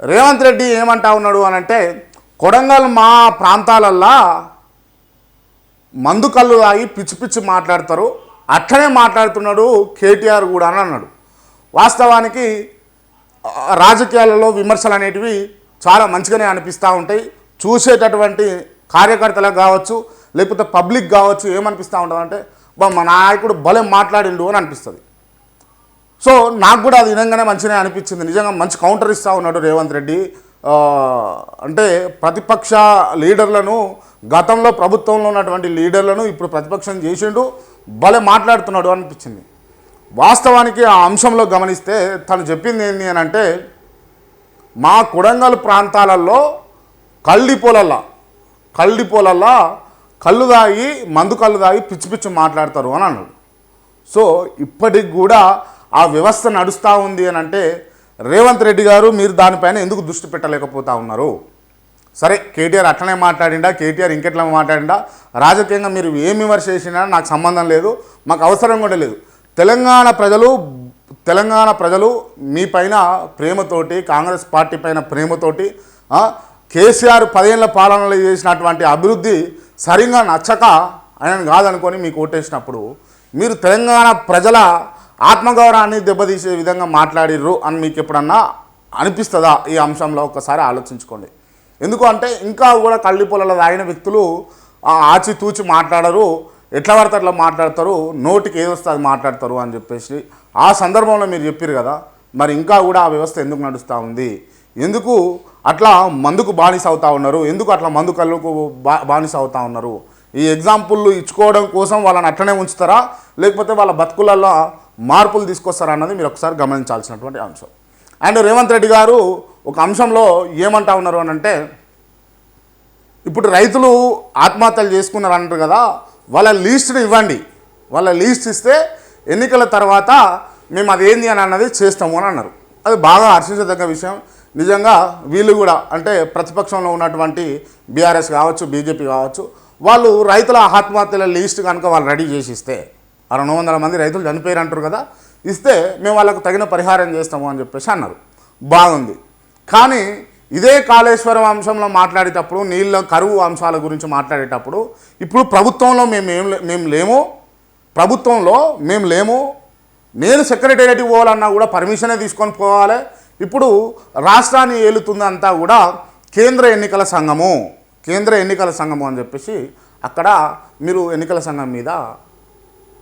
రేవంత్ రెడ్డి ఏమంటా ఉన్నాడు అని అంటే కొడంగల్ మా ప్రాంతాలల్లా మందు కళ్ళు తాగి పిచ్చి పిచ్చి మాట్లాడతారు. అట్లనే మాట్లాడుతున్నాడు కేటీఆర్ కూడా అని అన్నాడు. వాస్తవానికి రాజకీయాలలో విమర్శలు అనేటివి చాలా మంచిగానే అనిపిస్తూ ఉంటాయి. చూసేటటువంటి కార్యకర్తలకు కావచ్చు లేకపోతే పబ్లిక్ కావచ్చు ఏమనిపిస్తూ ఉంటుందంటే బా మా నాయకుడు భలే మాట్లాడిండు అని అనిపిస్తుంది. సో నాకు కూడా అది విధంగానే మంచిగా అనిపించింది. నిజంగా మంచి కౌంటర్ ఇస్తూ ఉన్నాడు రేవంత్ రెడ్డి. అంటే ప్రతిపక్ష లీడర్లను గతంలో ప్రభుత్వంలో ఉన్నటువంటి లీడర్లను ఇప్పుడు ప్రతిపక్షం చేసిండు భలే మాట్లాడుతున్నాడు అనిపించింది. వాస్తవానికి ఆ అంశంలో గమనిస్తే తను చెప్పింది ఏంటి అని అంటే మా కొడంగల్ ప్రాంతాలలో కళ్ళిపోలల్లా కళ్ళిపోలల్లా కళ్ళు తాగి మందు కళ్ళు తాగి పిచ్చి పిచ్చి మాట్లాడతారు అని అన్నాడు. సో ఇప్పటికి కూడా ఆ వ్యవస్థ నడుస్తూ ఉంది అని అంటే రేవంత్ రెడ్డి గారు మీరు దానిపైన ఎందుకు దృష్టి పెట్టలేకపోతా ఉన్నారు? సరే కేటీఆర్ అట్లనే మాట్లాడిండా కేటీఆర్ ఇంకెట్లా మాట్లాడిండా? రాజకీయంగా మీరు ఏం విమర్శ చేసినా నాకు సంబంధం లేదు మాకు అవసరం కూడా లేదు. తెలంగాణ ప్రజలు తెలంగాణ ప్రజలు మీ పైన ప్రేమతోటి కాంగ్రెస్ పార్టీ పైన ప్రేమతోటి కేసీఆర్ పదేళ్ళ పాలనలో చేసినటువంటి అభివృద్ధి సరిగా నచ్చక ఆయన కాదనుకొని మీకు ఓటేసినప్పుడు మీరు తెలంగాణ ప్రజల ఆత్మగౌరవాన్ని దెబ్బతీసే విధంగా మాట్లాడిర్రు అని మీకు ఎప్పుడన్నా అనిపిస్తుందా? ఈ అంశంలో ఒకసారి ఆలోచించుకోండి. ఎందుకు అంటే ఇంకా కూడా కళ్ళి పొలలో తాగిన వ్యక్తులు ఆచితూచి మాట్లాడరు ఎట్లా పడితే అట్లా మాట్లాడతారు నోటికి ఏది వస్తే అది మాట్లాడతారు అని చెప్పేసి ఆ సందర్భంలో మీరు చెప్పారు కదా మరి ఇంకా కూడా ఆ వ్యవస్థ ఎందుకు నడుస్తూ ఉంది? ఎందుకు అట్లా మందుకు బానిస అవుతా ఉన్నారు? ఎందుకు అట్లా మందు కళ్ళకు బా బానిస అవుతా ఉన్నారు? ఈ ఎగ్జాంపుల్ ఇచ్చుకోవడం కోసం వాళ్ళని అట్లనే ఉంచుతారా? లేకపోతే వాళ్ళ బతుకులలో మార్పులు తీసుకొస్తారన్నది మీరు ఒకసారి గమనించాల్సినటువంటి అంశం. అండ్ రేవంత్ రెడ్డి గారు ఒక అంశంలో ఏమంటా ఉన్నారు అని అంటే ఇప్పుడు రైతులు ఆత్మహత్యలు చేసుకున్నారు అంటారు కదా వాళ్ళ లీస్ట్ని ఇవ్వండి. వాళ్ళ లీస్ట్ ఇస్తే ఎన్నికల తర్వాత మేము అది ఏంది అని అన్నది చేస్తాము అని అన్నారు. అది బాగా హర్షించదగ్గ విషయం. నిజంగా వీళ్ళు కూడా అంటే ప్రతిపక్షంలో ఉన్నటువంటి బీఆర్ఎస్ కావచ్చు బీజేపీ కావచ్చు వాళ్ళు రైతుల ఆత్మహత్యల లీస్ట్ కనుక వాళ్ళు రెడీ చేసి ఇస్తే ఆ రెండు వందల మంది రైతులు చనిపోయారు అంటారు కదా ఇస్తే మేము వాళ్ళకు తగిన పరిహారం చేస్తాము అని చెప్పేసి అన్నారు. బాగుంది. కానీ ఇదే కాళేశ్వరం అంశంలో మాట్లాడేటప్పుడు నీళ్ళ కరువు అంశాల గురించి మాట్లాడేటప్పుడు ఇప్పుడు ప్రభుత్వంలో మేము ఏం లే- మేము లేము. ప్రభుత్వంలో మేము లేము. నేను సెక్రటేరియట్కి పోవాలన్నా కూడా పర్మిషనే తీసుకొని పోవాలి. ఇప్పుడు రాష్ట్రాన్ని ఏలుతుందంతా కూడా కేంద్ర ఎన్నికల సంఘము కేంద్ర ఎన్నికల సంఘము అని చెప్పేసి అక్కడ మీరు ఎన్నికల సంఘం మీద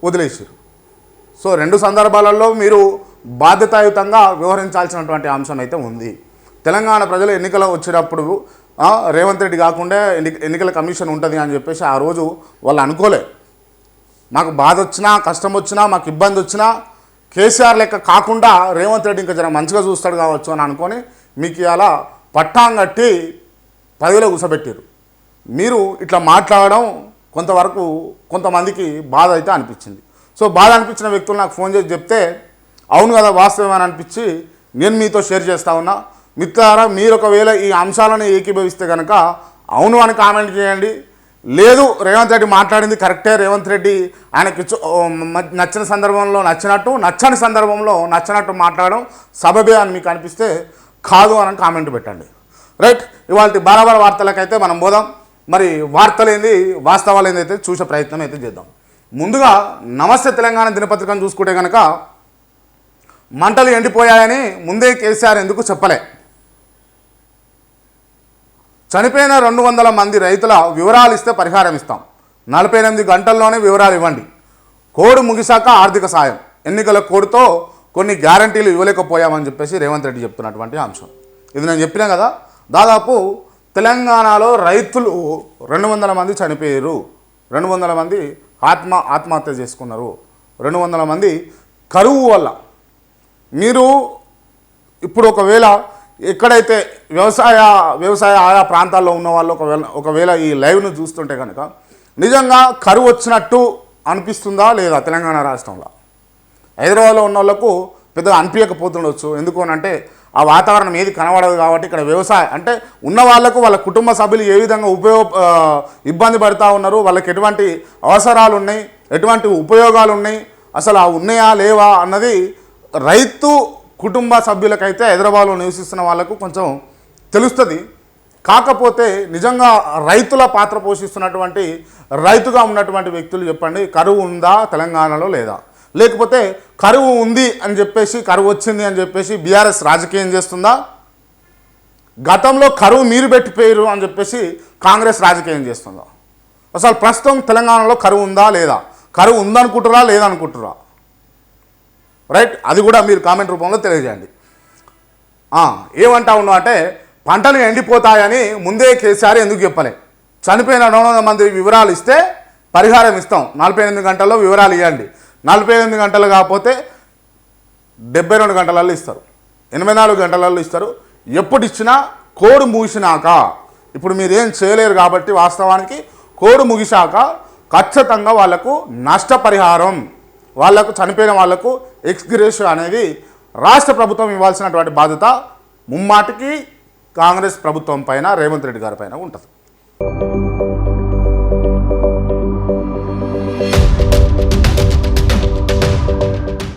వదిలేసారు సో రెండు సందర్భాలలో మీరు బాధ్యతాయుతంగా వ్యవహరించాల్సినటువంటి అంశం అయితే ఉంది. తెలంగాణ ప్రజలు ఎన్నికలు వచ్చినప్పుడు రేవంత్ రెడ్డి కాకుండా ఎన్నికల కమిషన్ ఉంటుంది అని చెప్పేసి ఆ రోజు వాళ్ళు అనుకోలే. మాకు బాధ వచ్చినా కష్టం వచ్చినా మాకు ఇబ్బంది వచ్చినా కేసీఆర్ లెక్క కాకుండా రేవంత్ రెడ్డి ఇంకా జర మంచిగా చూస్తాడు కావచ్చు అని అనుకొని మీకు ఇలా పట్టాం కట్టి పదవిలో కూసబెట్టారు మీరు ఇట్లా మాట్లాడడం కొంతవరకు కొంతమందికి బాధ అయితే అనిపించింది. సో బాధ అనిపించిన వ్యక్తులు నాకు ఫోన్ చేసి చెప్తే అవును కదా వాస్తవం అని అనిపించి నేను మీతో షేర్ చేస్తా ఉన్నా. మిత్రారా మీరు ఒకవేళ ఈ అంశాలను ఏకీభవిస్తే కనుక అవును అని కామెంట్ చేయండి. లేదు రేవంత్ రెడ్డి మాట్లాడింది కరెక్టే. రేవంత్ రెడ్డి ఆయనకి నచ్చిన సందర్భంలో నచ్చినట్టు నచ్చని సందర్భంలో నచ్చినట్టు మాట్లాడడం సబబే అని మీకు అనిపిస్తే కాదు అని కామెంట్ పెట్టండి. రైట్ ఇవాళ బరాబర్ వార్తలకైతే మనం పోదాం. మరి వార్తలేంది వాస్తవాలు ఏందైతే చూసే ప్రయత్నం అయితే చేద్దాం. ముందుగా నమస్తే తెలంగాణ దినపత్రికను చూసుకుంటే కనుక మంటలు ఎండిపోయాయని ముందే కేసీఆర్ ఎందుకు చెప్పలే? చనిపోయిన రెండు వందల మంది రైతుల వివరాలు ఇస్తే పరిహారం ఇస్తాం. నలభై ఎనిమిది గంటల్లోనే వివరాలు ఇవ్వండి. కోడ్ ముగిశాక ఆర్థిక సాయం. ఎన్నికల కోడ్తో కొన్ని గ్యారంటీలు ఇవ్వలేకపోయామని చెప్పేసి రేవంత్ రెడ్డి చెప్తున్నటువంటి అంశం. ఇది నేను చెప్పినా కదా దాదాపు తెలంగాణలో రైతులు రెండు వందల మంది చనిపోయారు. రెండు వందల మంది ఆత్మ ఆత్మహత్య చేసుకున్నారు. రెండు వందల మంది కరువు వల్ల. మీరు ఇప్పుడు ఒకవేళ ఎక్కడైతే వ్యవసాయ వ్యవసాయ ఆయా ప్రాంతాల్లో ఉన్న వాళ్ళు ఒకవేళ ఒకవేళ ఈ లైవ్ను చూస్తుంటే కనుక నిజంగా కరువు వచ్చినట్టు అనిపిస్తుందా లేదా తెలంగాణ రాష్ట్రంలో? హైదరాబాద్లో ఉన్న వాళ్ళకు పెద్దగా అనిపించకపోతుండొచ్చు ఎందుకు అని అంటే ఆ వాతావరణం ఏది కనబడదు కాబట్టి ఇక్కడ వ్యవసాయం అంటే ఉన్న వాళ్ళకు వాళ్ళ కుటుంబ సభ్యులు ఏ విధంగా ఉపయోగ ఇబ్బంది పడుతూ ఉన్నారు వాళ్ళకి ఎటువంటి అవసరాలు ఉన్నాయి ఎటువంటి ఉపయోగాలు ఉన్నాయి అసలు ఆ ఉన్నాయా లేవా అన్నది రైతు కుటుంబ సభ్యులకైతే హైదరాబాద్లో నివసిస్తున్న వాళ్ళకు కొంచెం తెలుస్తుంది. కాకపోతే నిజంగా రైతుల పాత్ర పోషిస్తున్నటువంటి రైతుగా ఉన్నటువంటి వ్యక్తులు చెప్పండి కరువు ఉందా తెలంగాణలో లేదా? లేకపోతే కరువు ఉంది అని చెప్పేసి కరువు వచ్చింది అని చెప్పేసి బీఆర్ఎస్ రాజకీయం చేస్తుందా? గతంలో కరువు మీరు పెట్టిపోయారు అని చెప్పేసి కాంగ్రెస్ రాజకీయం చేస్తుందా? అసలు ప్రస్తుతం తెలంగాణలో కరువు ఉందా లేదా? కరువు ఉందనుకుంటురా లేదనుకుంటురా? రైట్? అది కూడా మీరు కామెంట్ రూపంలో తెలియజేయండి. ఏమంటా ఉన్నావు అంటే పంటలు ఎండిపోతాయని ముందే కేసీఆర్ ఎందుకు చెప్పలే? చనిపోయిన రెండు మంది వివరాలు ఇస్తే పరిహారం ఇస్తాం. నలభై ఎనిమిది గంటల్లో వివరాలు ఇవ్వండి. నలభై ఎనిమిది గంటలు కాకపోతే డెబ్బై రెండు గంటలలో ఇస్తారు. ఎనభై నాలుగు గంటలలో ఇస్తారు. ఎప్పుడు ఇచ్చినా కోడ్ ముగిసినాక ఇప్పుడు మీరు ఏం చేయలేరు కాబట్టి వాస్తవానికి కోడ్ ముగిశాక ఖచ్చితంగా వాళ్ళకు నష్టపరిహారం వాళ్ళకు చనిపోయిన వాళ్ళకు ఎక్స్గ్రేష్ అనేది రాష్ట్ర ప్రభుత్వం ఇవ్వాల్సినటువంటి బాధ్యత ముమ్మాటికి కాంగ్రెస్ ప్రభుత్వం పైన రేవంత్ రెడ్డి గారి పైన ఉంటుంది.